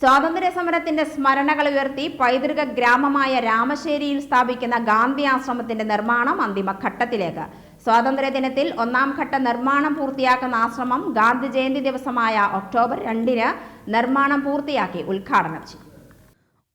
സ്വാതന്ത്ര്യ സമരത്തിന്റെ സ്മരണകൾ ഉയർത്തി പൈതൃക ഗ്രാമമായ രാമശ്ശേരിയിൽ സ്ഥാപിക്കുന്ന ഗാന്ധി ആശ്രമത്തിന്റെ നിർമ്മാണം അന്തിമഘട്ടത്തിലേക്ക് സ്വാതന്ത്ര്യ ദിനത്തിൽ ഒന്നാം ഘട്ട നിർമ്മാണം പൂർത്തിയാക്കുന്ന ആശ്രമം ഗാന്ധി ജയന്തി ദിവസമായ ഒക്ടോബർ രണ്ടിന് നിർമ്മാണം പൂർത്തിയാക്കി ഉദ്ഘാടനം ചെയ്തു.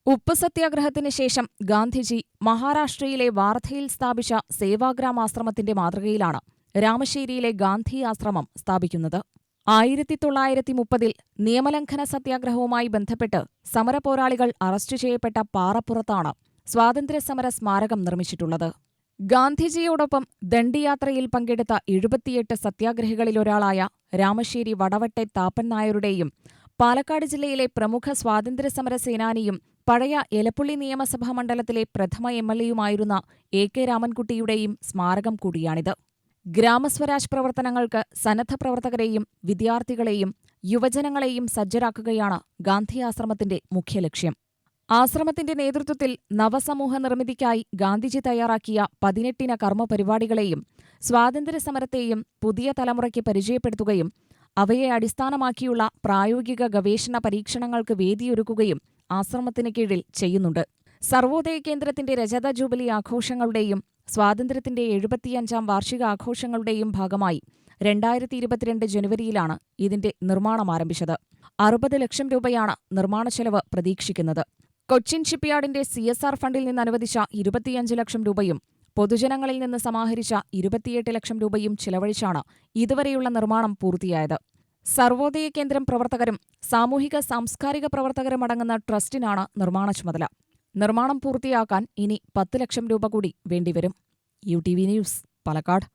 ഉപ്പ് സത്യാഗ്രഹത്തിന് ശേഷം ഗാന്ധിജി മഹാരാഷ്ട്രയിലെ വാർധയിൽ സ്ഥാപിച്ച സേവാഗ്രാം ആശ്രമത്തിന്റെ മാതൃകയിലാണ് രാമശ്ശേരിയിലെ ഗാന്ധി ആശ്രമം സ്ഥാപിക്കുന്നത്. ആയിരത്തി തൊള്ളായിരത്തി മുപ്പതിൽ നിയമലംഘന സത്യാഗ്രഹവുമായി ബന്ധപ്പെട്ട് സമരപോരാളികൾ അറസ്റ്റ് ചെയ്യപ്പെട്ട പാറപ്പുറത്താണ് സ്വാതന്ത്ര്യസമര സ്മാരകം നിർമ്മിച്ചിട്ടുള്ളത്. ഗാന്ധിജിയോടൊപ്പം ദണ്ഡിയാത്രയിൽ പങ്കെടുത്ത എഴുപത്തിയെട്ട് സത്യാഗ്രഹികളിലൊരാളായ രാമശ്ശേരി വടവട്ടെ താപ്പൻ നായരുടെയും പാലക്കാട് ജില്ലയിലെ പ്രമുഖ സ്വാതന്ത്ര്യസമര സേനാനിയും പഴയ എലപ്പുള്ളി നിയമസഭാ മണ്ഡലത്തിലെ പ്രഥമ എം എൽ എയുമായിരുന്ന എ കെ രാമൻകുട്ടിയുടെയും സ്മാരകം കൂടിയാണിത്. ഗ്രാമസ്വരാജ് പ്രവർത്തനങ്ങൾക്ക് സന്നദ്ധ പ്രവർത്തകരെയും വിദ്യാർത്ഥികളെയും യുവജനങ്ങളെയും സജ്ജരാക്കുകയാണ് ഗാന്ധി ആശ്രമത്തിന്റെ മുഖ്യ ലക്ഷ്യം. ആശ്രമത്തിന്റെ നേതൃത്വത്തിൽ നവസമൂഹ നിർമ്മിതിക്കായി ഗാന്ധിജി തയ്യാറാക്കിയ പതിനെട്ടിന കർമ്മപരിപാടികളെയും സ്വാതന്ത്ര്യസമരത്തെയും പുതിയ തലമുറയ്ക്ക് പരിചയപ്പെടുത്തുകയും അവയെ അടിസ്ഥാനമാക്കിയുള്ള പ്രായോഗിക ഗവേഷണ പരീക്ഷണങ്ങൾക്ക് വേദിയൊരുക്കുകയും ആശ്രമത്തിന് കീഴിൽ ചെയ്യുന്നുണ്ട്. സർവോദയ കേന്ദ്രത്തിന്റെ രജത ജൂബിലി ആഘോഷങ്ങളുടെയും സ്വാതന്ത്ര്യത്തിന്റെ എഴുപത്തിയഞ്ചാം വാർഷികാഘോഷങ്ങളുടെയും ഭാഗമായി രണ്ടായിരത്തി ഇരുപത്തിരണ്ട് ജനുവരിയിലാണ് ഇതിന്റെ നിർമ്മാണം ആരംഭിച്ചത്. അറുപത് ലക്ഷം രൂപയാണ് നിർമ്മാണ ചെലവ് പ്രതീക്ഷിക്കുന്നത്. കൊച്ചിൻ ഷിപ്പ്യാർഡിന്റെ സി എസ് ആർ ഫണ്ടിൽ നിന്ന് അനുവദിച്ച ഇരുപത്തിയഞ്ച് ലക്ഷം രൂപയും പൊതുജനങ്ങളിൽ നിന്ന് സമാഹരിച്ച ഇരുപത്തിയെട്ട് ലക്ഷം രൂപയും ചിലവഴിച്ചാണ് ഇതുവരെയുള്ള നിർമ്മാണം പൂർത്തിയായത്. സർവോദയ കേന്ദ്രം പ്രവർത്തകരും സാമൂഹിക സാംസ്കാരിക പ്രവർത്തകരുമടങ്ങുന്ന ട്രസ്റ്റിനാണ് നിർമ്മാണ ചുമതല. നിർമ്മാണം പൂർത്തിയാക്കാൻ ഇനി പത്ത് ലക്ഷം രൂപ കൂടി വേണ്ടിവരും. U T V news Palakkad.